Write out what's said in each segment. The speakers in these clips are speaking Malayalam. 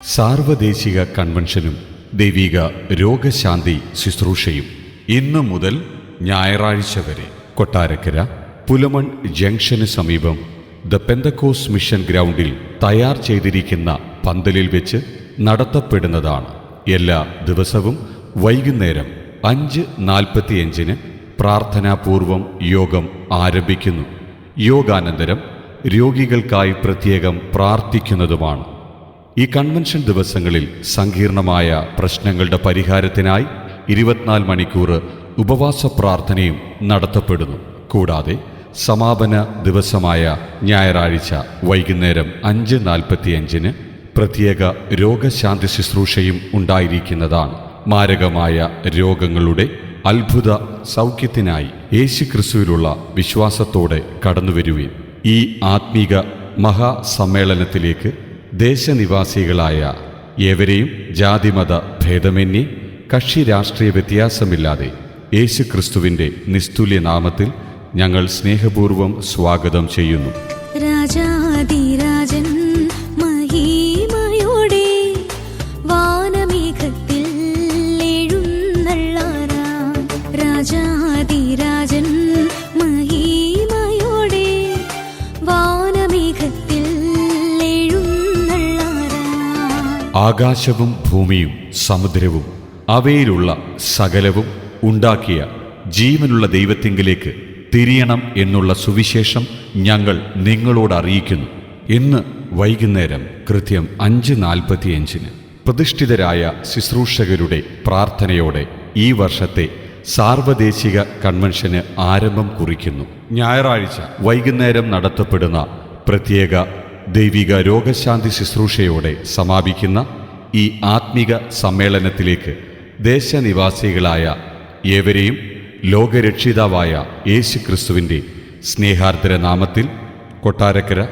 സാർവദേശിക കൺവെൻഷനും ദൈവിക രോഗശാന്തി ശുശ്രൂഷയും ഇന്ന് മുതൽ ഞായറാഴ്ച വരെ. കൊട്ടാരക്കര പുലമൺ ജംഗ്ഷന് സമീപം ദ പെന്തക്കോസ് മിഷൻ ഗ്രൗണ്ടിൽ തയ്യാർ ചെയ്തിരിക്കുന്ന പന്തലിൽ വെച്ച് നടത്തപ്പെടുന്നതാണ്. എല്ലാ ദിവസവും വൈകുന്നേരം അഞ്ച് നാൽപ്പത്തിയഞ്ചിന് പ്രാർത്ഥനാപൂർവം യോഗം ആരംഭിക്കുന്നു. യോഗാനന്തരം രോഗികൾക്കായി പ്രത്യേകം പ്രാർത്ഥിക്കുന്നതുമാണ്. ഈ കൺവെൻഷൻ ദിവസങ്ങളിൽ സങ്കീർണമായ പ്രശ്നങ്ങളുടെ പരിഹാരത്തിനായി ഇരുപത്തിനാല് മണിക്കൂർ ഉപവാസ പ്രാർത്ഥനയും നടത്തപ്പെടുന്നു. കൂടാതെ സമാപന ദിവസമായ ഞായറാഴ്ച വൈകുന്നേരം അഞ്ച് നാൽപ്പത്തിയഞ്ചിന് പ്രത്യേക രോഗശാന്തി ശുശ്രൂഷയും ഉണ്ടായിരിക്കുന്നതാണ്. മാരകമായ രോഗങ്ങളുടെ അത്ഭുത സൗഖ്യത്തിനായി യേശുക്രിസ്തുവിലുള്ള വിശ്വാസത്തോടെ കടന്നുവരുവിൻ. ഈ ആത്മീക മഹാസമ്മേളനത്തിലേക്ക് ദേശനിവാസികളായ ഏവരെയും ജാതിമത ഭേദമന്യേ കക്ഷി രാഷ്ട്രീയ വ്യത്യാസമില്ലാതെ യേശുക്രിസ്തുവിന്റെ നിസ്തുല്യ നാമത്തിൽ ഞങ്ങൾ സ്നേഹപൂർവം സ്വാഗതം ചെയ്യുന്നു. രാജാതിരാജൻ മഹിമയോടെ വാനമേഘത്തിൽ എഴുന്നള്ളാനാം. രാജാതിരാജൻ ആകാശവും ഭൂമിയും സമുദ്രവും അവയിലുള്ള സകലവും ഉണ്ടാക്കിയ ജീവനുള്ള ദൈവത്തിങ്കിലേക്ക് തിരിയണം എന്നുള്ള സുവിശേഷം ഞങ്ങൾ നിങ്ങളോട് അറിയിക്കുന്നു ഇന്ന് വൈകുന്നേരം കൃത്യം അഞ്ച് നാൽപ്പത്തിയഞ്ചിന് പ്രതിഷ്ഠിതരായ ശുശ്രൂഷകരുടെ പ്രാർത്ഥനയോടെ ഈ വർഷത്തെ സാർവദേശിക കൺവെൻഷന് ആരംഭം കുറിക്കുന്നു. ഞായറാഴ്ച വൈകുന്നേരം നടത്തപ്പെടുന്ന പ്രത്യേക ദൈവിക രോഗശാന്തി ശുശ്രൂഷയോടെ സമാപിക്കുന്ന ഈ ആത്മിക സമ്മേളനത്തിലേക്ക് ദേശനിവാസികളായ ഏവരെയും ലോകരക്ഷിതാവായ യേശു ക്രിസ്തുവിന്റെ സ്നേഹാർദ്ര നാമത്തിൽ കൊട്ടാരക്കര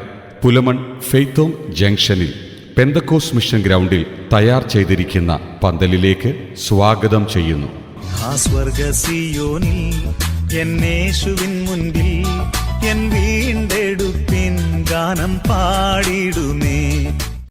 പുലമൺ ഫെയ്ത്തോം ജംഗ്ഷനിൽ പെന്തക്കോസ് മിഷൻ ഗ്രൗണ്ടിൽ തയ്യാർ ചെയ്തിരിക്കുന്ന പന്തലിലേക്ക് സ്വാഗതം ചെയ്യുന്നു. എന്നേശുവിൻ മുൻപിൽ എൻ വീണ്ടെടുപ്പിൻ ഗാനം പാടിടുമേ